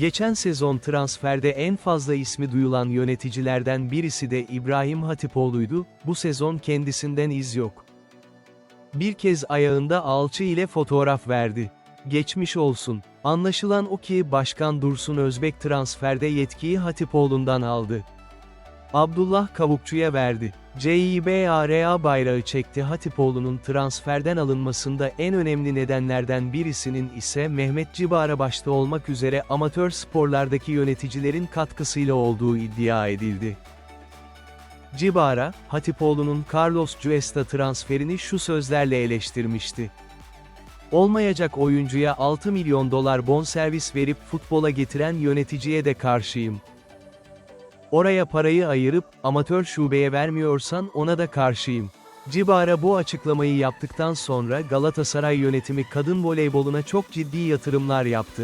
Geçen sezon transferde en fazla ismi duyulan yöneticilerden birisi de İbrahim Hatipoğlu'ydu, bu sezon kendisinden iz yok. Bir kez ayağında alçı ile fotoğraf verdi. Geçmiş olsun. Anlaşılan o ki Başkan Dursun Özbek transferde yetkiyi Hatipoğlu'ndan aldı. Abdullah Kavukçu'ya verdi. CİBARA bayrağı çekti Hatipoğlu'nun transferden alınmasında en önemli nedenlerden birisinin ise Mehmet Cibara başta olmak üzere amatör sporlardaki yöneticilerin katkısıyla olduğu iddia edildi. Cibara, Hatipoğlu'nun Carlos Cuesta transferini şu sözlerle eleştirmişti. Olmayacak oyuncuya 6 milyon dolar bonservis verip futbola getiren yöneticiye de karşıyım. Oraya parayı ayırıp, amatör şubeye vermiyorsan ona da karşıyım. Cibara bu açıklamayı yaptıktan sonra Galatasaray yönetimi kadın voleyboluna çok ciddi yatırımlar yaptı.